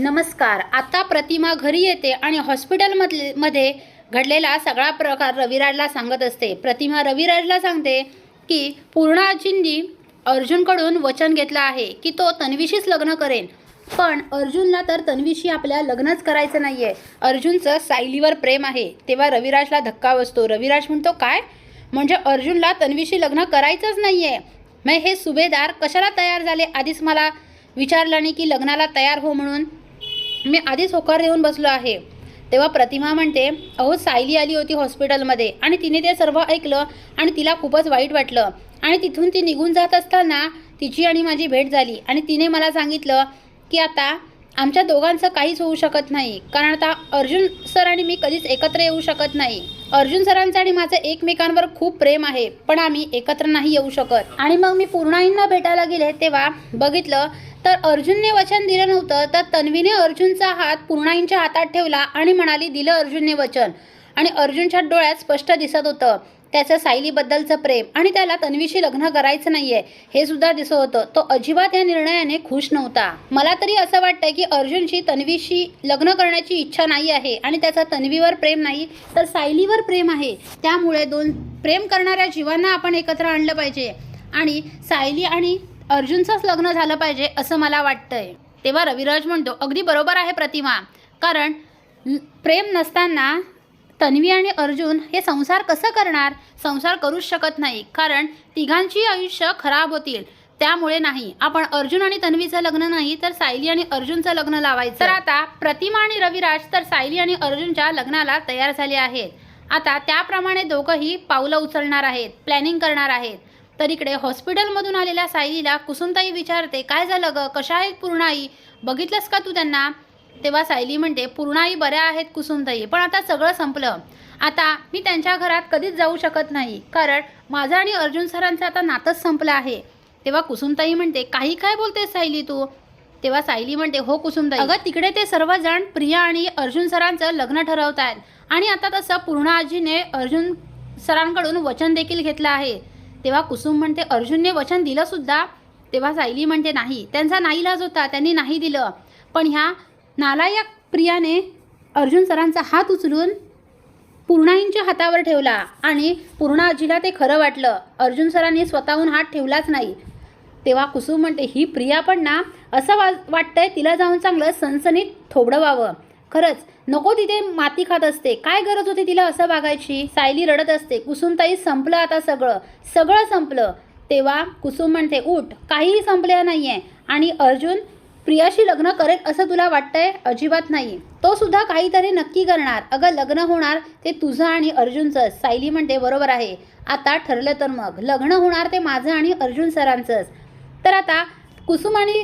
नमस्कार. आता प्रतिमा घरी येते आणि हॉस्पिटलमधले मध्ये घडलेला सगळा प्रकार रविराजला सांगत असते. प्रतिमा रविराजला सांगते की पूर्णाजींनी अर्जुनकडून वचन घेतलं आहे की तो तन्वीशीच लग्न करेन. पण अर्जुनला तर तन्वीशी आपल्या लग्नच करायचं नाही आहे अर्जुनचं सायलीवर प्रेम आहे. तेव्हा रविराजला धक्का बसतो. रविराज म्हणतो काय? म्हणजे अर्जुनला तन्वीशी लग्न करायचंच नाही आहे मग हे सुभेदार कशाला तयार झाले? आधीच मला विचारलं नाही की लग्नाला तयार हो म्हणून. मी आधीच होकार देऊन बसलो आहे. तेव्हा प्रतिमा म्हणते अहो सायली आली होती हॉस्पिटलमध्ये आणि तिने ते सर्व ऐकलं आणि तिला खूपच वाईट वाटलं. आणि तिथून ती निघून जात असताना तिची आणि माझी भेट झाली आणि तिने मला सांगितलं की आता आमच्या दोघांचं काहीच होऊ शकत नाही. कारण आता अर्जुन सर आणि मी कधीच एकत्र येऊ शकत नाही. अर्जुन सरांचं आणि माझं एकमेकांवर खूप प्रेम आहे पण आम्ही एकत्र नाही येऊ शकत. आणि मग मी पूर्णाईंना भेटायला गेले तेव्हा बघितलं तर अर्जुनने वचन दिलं नव्हतं तर तन्वीने अर्जुनचा हात पूर्णाईंच्या हातात ठेवला आणि म्हणाली दिलं अर्जुनने वचन. आणि अर्जुनच्या डोळ्यात स्पष्ट दिसत होतं त्याचं सायलीबद्दलचं प्रेम आणि त्याला तन्वीशी लग्न करायचं नाहीये हे सुद्धा दिसत होतं. तो अजिबात या निर्णयाने खुश नव्हता. मला तरी असं वाटतंय की अर्जुनची तन्वीशी लग्न करण्याची इच्छा नाही आहे आणि त्याचा तन्वीवर प्रेम नाही तर सायलीवर प्रेम आहे. त्यामुळे दोन प्रेम करणाऱ्या जीवांना आपण एकत्र आणलं पाहिजे आणि सायली आणि अर्जुनचंच लग्न झालं पाहिजे असं मला वाटतंय. तेव्हा रविराज म्हणतो अगदी बरोबर आहे प्रतिमा. कारण प्रेम नसताना तन्वी आणि अर्जुन हे संसार कसं करणार? संसार करूच शकत नाही. कारण तिघांची आयुष्य खराब होतील. त्यामुळे नाही. आपण अर्जुन आणि तन्वीचं लग्न नाही तर सायली आणि अर्जुनचं लग्न लावायचं. तर आता प्रतिमा आणि रविराज तर सायली आणि अर्जुनच्या लग्नाला तयार झाले आहेत. आता त्याप्रमाणे दोघंही पावलं उचलणार आहेत प्लॅनिंग करणार आहेत. तर इकडे हॉस्पिटलमधून आलेल्या सायलीला कुसुमताई विचारते काय झालं ग? कशा आहेत पूर्णाई? बघितलंस का तू त्यांना? तेव्हा सायली म्हणते पूर्णाई बऱ्या आहेत कुसुमताई पण आता सगळं संपलं. आता मी त्यांच्या घरात कधीच जाऊ शकत नाही. कारण माझं आणि अर्जुन सरांचं आता नातंच संपलं आहे. तेव्हा कुसुमताई म्हणते काही काय बोलते सायली तू? तेव्हा सायली म्हणते हो कुसुमताई. अगं तिकडे ते सर्वजण प्रिया आणि अर्जुन सरांचं लग्न ठरवत आहेत आणि आता तसं पूर्ण आजीने अर्जुन सरांकडून वचन देखील घेतलं आहे. तेव्हा कुसुम म्हणते अर्जुनने वचन दिलं सुद्धा तेव्हा सायली म्हणते नाही. त्यांचा नाईलाज होता. त्यांनी नाही दिलं. पण ह्या नालायक प्रियाने अर्जुन सरांचा हात उचलून पूर्णाईंच्या हातावर ठेवला आणि पूर्ण आजीला ते खरं वाटलं. अर्जुन सरांनी स्वतःहून हात ठेवलाच नाही. तेव्हा कुसुम म्हणते ही प्रिया पण ना असं वा वाटतंय तिला जाऊन चांगलं सनसनीत थोबडं व्हावं. खरंच नको तिथे माती खात असते. काय गरज होती तिला असं वागायची? सायली रडत असते. कुसुमताई संपलं आता सगळं. सगळं संपलं. तेव्हा कुसुम म्हणते उठ काहीही संपलं नाही आहे आणि अर्जुन प्रियाशी लग्न करेल असं तुला वाटतंय? अजिबात नाही तो सुद्धा काहीतरी नक्की करणार. अगं लग्न होणार ते तुझं आणि अर्जुनचं. सायली म्हणते बरोबर आहे. आता ठरलं तर मग. लग्न होणार ते माझं आणि अर्जुन सरांचंच. तर आता कुसुम आणि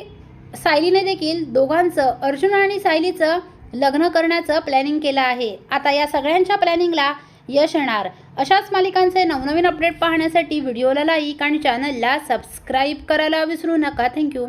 सायलीने देखील दोघांचं अर्जुन आणि सायलीचं लग्न करण्याचं प्लॅनिंग केलं आहे. आता या सगळ्यांच्या प्लॅनिंगला यश येणार. अशाच मालिकांचे नवनवीन अपडेट पाहण्यासाठी व्हिडिओला लाईक आणि चॅनलला सबस्क्राईब करायला विसरू नका. थँक्यू